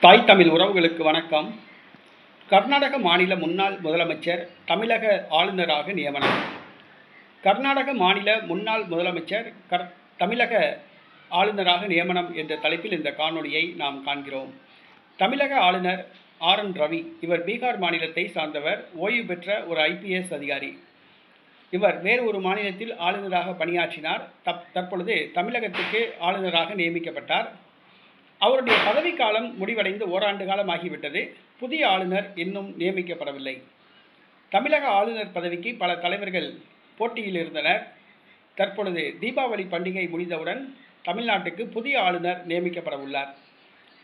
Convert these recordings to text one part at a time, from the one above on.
தாய் தமிழ் உறவுகளுக்கு வணக்கம். கர்நாடக மாநில முன்னாள் முதலமைச்சர் தமிழக ஆளுநராக நியமனம். கர்நாடக மாநில முன்னாள் முதலமைச்சர் கர் தமிழக ஆளுநராக நியமனம் என்ற தலைப்பில் இந்த காணொலியை நாம் காண்கிறோம். தமிழக ஆளுநர் ஆர் என் ரவி இவர் பீகார் மாநிலத்தை சார்ந்தவர் ஓய்வு பெற்ற ஒரு ஐபிஎஸ் அதிகாரி. இவர் வேறு ஒரு மாநிலத்தில் ஆளுநராக பணியாற்றினார். தப் தற்பொழுது தமிழகத்துக்கு ஆளுநராக நியமிக்கப்பட்டார். அவருடைய பதவிக்காலம் முடிவடைந்து ஓராண்டு காலம் ஆகிவிட்டது புதிய ஆளுநர் இன்னும் நியமிக்கப்படவில்லை. தமிழக ஆளுநர் பதவிக்கு பல தலைவர்கள் போட்டியில் இருந்தனர் தற்பொழுது தீபாவளி பண்டிகை முடிந்தவுடன் தமிழ்நாட்டுக்கு புதிய ஆளுநர் நியமிக்கப்பட உள்ளார்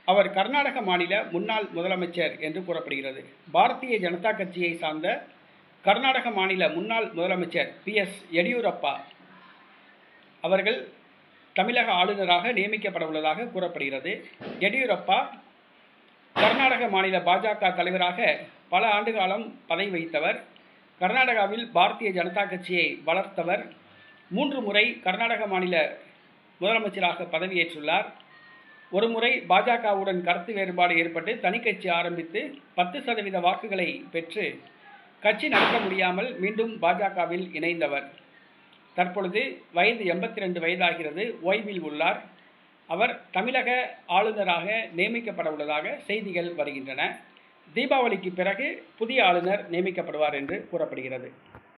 அவர் கர்நாடக மாநில முன்னாள் முதலமைச்சர் என்று கூறப்படுகிறது. பாரதிய ஜனதா கட்சியை சார்ந்த கர்நாடக மாநில முன்னாள் முதலமைச்சர் பி எஸ் எடியூரப்பா அவர்கள் தமிழக ஆளுநராக நியமிக்கப்பட உள்ளதாக கூறப்படுகிறது. எடியூரப்பா கர்நாடக மாநில பாஜக தலைவராக பல ஆண்டு காலம் பதவி வகித்தவர். கர்நாடகாவில் பாரதிய ஜனதா கட்சியை வளர்த்தவர். மூன்று முறை கர்நாடக மாநில முதலமைச்சராக பதவியேற்றுள்ளார். ஒரு முறை பாஜகவுடன் கருத்து வேறுபாடு ஏற்பட்டு தனி கட்சி ஆரம்பித்து பத்து சதவீத வாக்குகளை பெற்று கட்சி நடத்த முடியாமல் மீண்டும் பாஜகவில் இணைந்தவர். தற்பொழுது வயது எண்பத்தி ரெண்டு வயதாகிறது. ஓய்வில் உள்ளார். அவர் தமிழக ஆளுநராக நியமிக்கப்பட உள்ளதாக செய்திகள் வருகின்றன. தீபாவளிக்கு பிறகு புதிய ஆளுநர் நியமிக்கப்படுவார் என்று கூறப்படுகிறது.